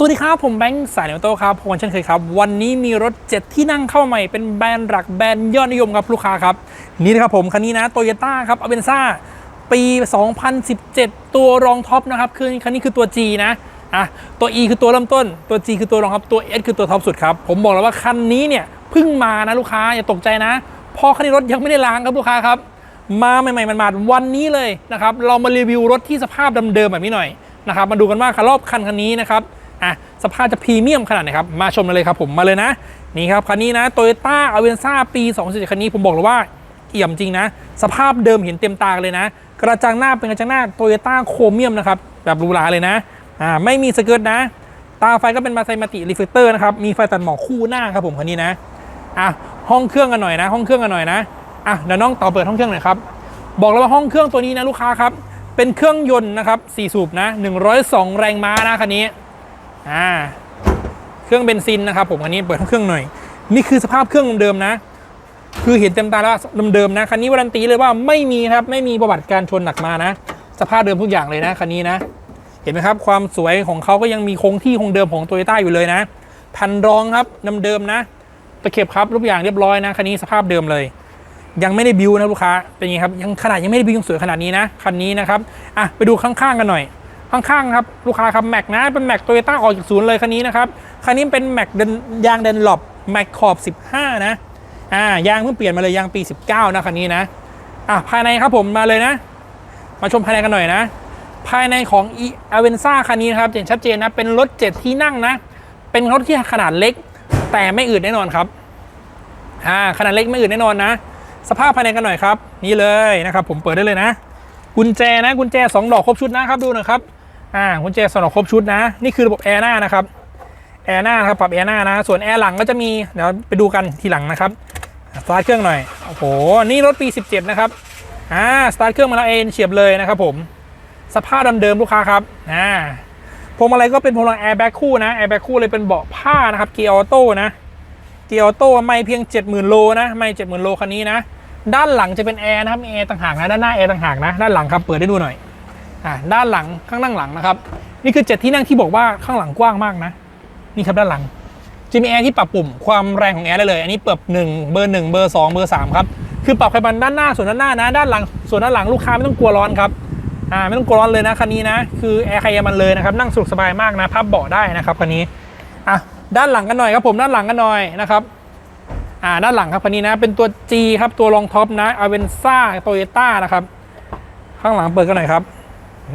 สวัสดีครับ ผมแบงค์สายเนวโต้ครับผมเช่นเคยครับ วันนี้มีรถ 7 ที่นั่งเข้ามาใหม่เป็นแบรนด์หลักแบรนด์ยอดนิยมครับลูกค้าครับ นี่นะครับผม คันนี้นะโตโยต้าครับอเบนซ่าปี 2017 ตัวรองท็อปนะครับคือคันนี้คือตัว G นะอะตัว E คือตัวเริ่มต้นตัว G คือตัวรองครับตัว S คือตัวท็อปสุดครับ ผมบอกแล้วว่าคันนี้เนี่ยเพิ่งมานะลูกค้าอย่าตกใจนะพอคันนี้รถยังไม่ได้ล้างครับลูกค้าครับมาใหม่ๆมันมาวันนี้เลยนะครับเรามารีวิวรถที่สภาพเดิมๆแบบนี้หน่อยนะครับมาดูกันว่าคันรอบคันคันนี้นะครับ อะสภาพจะพรีเมียมขนาดไหนครับ มาชมกันเลยครับผมมาเลยนะ นี่ครับคันนี้นะโตโยต้าอเวนซ่าปี2017คันนี้ผมบอกเลยว่าเอี่ยมจริงนะ สภาพเดิมเห็นเต็มตาเลยนะ กระจังหน้าเป็นกระจังหน้าโตโยต้าโครเมียมนะครับ แบบหรูหราเลยนะอ่าไม่มีสเกิร์ตนะ ตาไฟก็เป็นมาไซมาติรีเฟกเตอร์นะครับ มีไฟตัดหมอกคู่หน้าครับผมคันนี้นะอะห้องเครื่องกันหน่อยนะ ห้องเครื่องกันหน่อยนะอะเดี๋ยวน้องต่อเปิดห้องเครื่องหน่อยครับบอกเลยว่าห้องเครื่องตัวนี้นะลูกค้าครับเป็นเครื่องยนต์นะครับ4สูบนะ102 แรงม้านะคันนี้ อ่าเครื่องเบนซินนะครับผมคันนี้เปิดห้งเครื่องหน่อย นี่คือสภาพเครื่องเดิมๆนะ คือเห็นเต็มตาแล้วเดิมๆนะคันนี้วารันตีเลยว่าไม่มีครับไม่มีประวัติการชนหนักมานะ สภาพเดิมทุกอย่างเลยนะคันนี้นะ เห็นไหมครับความสวยของเขาก็ยังมีคงที่คงเดิมของโตโยต้าอยู่เลยนะแผ่นรองครับเดิมๆนะตะเข็บครับทุกอย่างเรียบร้อยนะคันนี้สภาพเดิมเลย ยังไม่ได้บิวนะลูกค้าเป็นไงครับยังขนาดยังไม่ได้บิวยังสวยขนาดนี้นะคันนี้นะครับอะไปดูข้างๆกันหน่อย ข้างๆครับลูกค้าครับแม็กนะเป็นแม็กโตโยต้าออกจากศูนย์เลยคันนี้นะครับคันนี้เป็นแม็กยางเดนหลบแม็กขอบ 15 นะอ่ายางเพิ่งเปลี่ยนมาเลยยางปี 19 นะคันนี้นะอะภายในครับผมมาเลยนะ มาชมภายในกันหน่อยนะ ภายในของ e a v e n z a คันนี้นะครับเห็นชัดเจนนะเป็นรถ 7 ที่นั่งนะ เป็นรถที่ขนาดเล็ก แต่ไม่อืดแน่นอนครับอ่าขนาดเล็กไม่อืดแน่นอนนะ สภาพภายในกันหน่อยครับ นี่เลยนะครับ ผมเปิดได้เลยนะกุญแจนะกุญแจ 2 ดอกครบชุดนะครับดูนะครับ อ่ากุญแจสองดอกครบชุดนะ นี่คือระบบแอร์หน้านะครับแอร์หน้านะครับปรับแอร์หน้านะ ส่วนแอร์หลังก็จะมีเดี๋ยวไปดูกันทีหลังนะครับสตาร์ทเครื่องหน่อยโอ้โหนี่รถปี 17 นะครับอ่าสตาร์ทเครื่องมาแล้วเองเฉียบเลยนะครับผมสภาพเดิมๆลูกค้าครับอ่าพวงมาลัยก็เป็นพวงมาลัยแอร์แบ็คคู่นะแอร์แบ็คคู่เลยเป็นเบาะผ้านะครับเกียร์ออโต้นะเกียร์ออโต้ไม่เพียง 70,000 โลนะไม่70,000 โลคันนี้นะ ด้านหลังจะเป็นแอร์นะครับมีแอร์ต่างหากนะด้านหน้าแอร์ต่างหากนะด้านหลังครับเปิดได้ดูหน่อย ด้านหลังข้างนั่งหลังนะครับ นี่คือเจ็ดที่นั่งที่บอกว่าข้างหลังกว้างมากนะ นี่ครับด้านหลัง จะมีแอร์ที่ปรับปุ่มความแรงของแอร์ได้เลย อันนี้เปิด1เบอร์1เบอร์2เบอร์3ครับ คือปรับไขมันด้านหน้าส่วนด้านหน้านะ ด้านหลังส่วนด้านหลังลูกค้าไม่ต้องกลัวร้อนครับ อ่าไม่ต้องกลัวร้อนเลยนะคันนี้นะ คือแอร์ใครมันเลยนะครับ นั่งสะดวกสบายมากนะ พับเบาะได้นะครับคันนี้ อะด้านหลังกันหน่อยครับผมด้านหลังกันหน่อยนะครับอ่าด้านหลังครับคันนี้นะ เป็นตัว G ครับตัวรองท็อปนะอเวนซ่าโตโยต้านะครับ ข้างหลังเปิดกันหน่อยครับ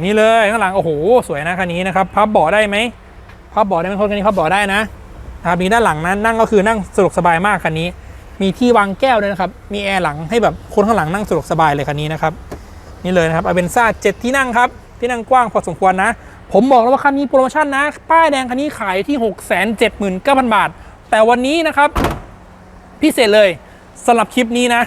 นี่เลยข้างหลังโอ้โหสวยนะคันนี้นะครับพับเบาะได้ไหมพับเบาะได้ไหมคนคันนี้พับเบาะได้นะนะครับมีด้านหลังนะนั่งก็คือนั่งสะดวกสบายมากคันนี้ มีที่วางแก้วด้วยนะครับมีแอร์หลังให้แบบคนข้างหลังนั่งสะดวกสบายเลยคันนี้นะครับนี่เลยนะครับอเวนซ่าเจ็ดที่นั่งครับที่นั่งกว้างพอสมควรนะ ผมบอกแล้วว่าคันนี้โปรโมชั่นนะ ป้ายแดงคันนี้ขายที่ 6 7 9 0 0 0 บาท แต่วันนี้นะครับพิเศษเลยสำหรับคลิปนี้นะ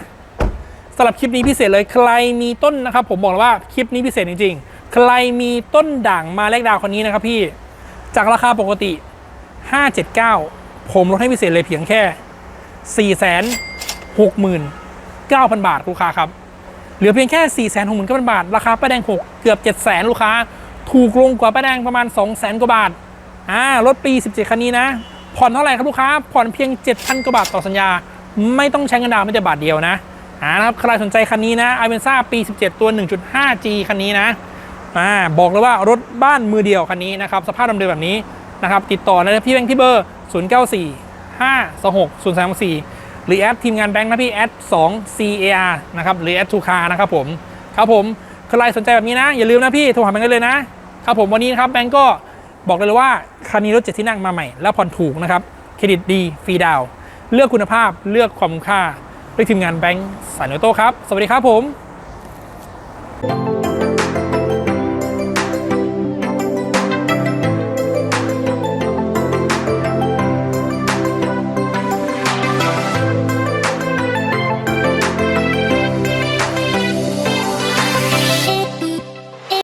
สำหรับคลิปนี้พิเศษเลยใครมีต้นนะครับ ผมบอกเลยว่าคลิปนี้พิเศษจริงๆ ใครมีต้นด่างมาแลกดาวคนนี้นะครับพี่ จากราคาปกติ 579 ผมลดให้พิเศษเลยเพียงแค่ 4 6 9 0 0 0 บาทลูกค้าครับ เหลือเพียงแค่ 4 6 9 0 0 0 บาท ราคาป้าแดง 6 เกือบ 7 0 0 0 0ลูกค้า ถูกลงกว่าป้าแดงประมาณ 2 0 0 0 0 กว่าบาท อ่ารถปี 17 คันนี้นะ ผ่อนเท่าไหร่ครับลูกค้า ผ่อนเพียง 7,000 กว่าบาทต่อสัญญา ไม่ต้องใช้เงินดาวไม่แต่บาทเดียวนะอ่านะครับ ใครสนใจคันนี้นะไอเวนซ่าปี 17 ตัว 1.5G คันนี้นะ อ่าบอกเลยว่ารถบ้านมือเดียวคันนี้นะครับสภาพเดิมๆแบบนี้นะครับติดต่อนะพี่แบงค์ที่เบอร์ 094 526 0 3 4 หรือแอดทีมงานแบงค์นะพี่แอด2 CAR นะครับหรือแอดทูคานะครับผมครับผมใครสนใจแบบนี้นะ อย่าลืมนะพี่โทรหาแบงค์ได้เลยนะครับผมวันนี้นะครับแบงค์ก็บอกเลยว่าคันนี้รถเจ็ดที่นั่งมาใหม่ แล้วผ่อนถูกนะครับเครดิตดีฟรีดาวน์เลือกคุณภาพเลือกความคุ้มค่าด้วยทีมงานแบงค์สายโนโต้ครับ สวัสดีครับผม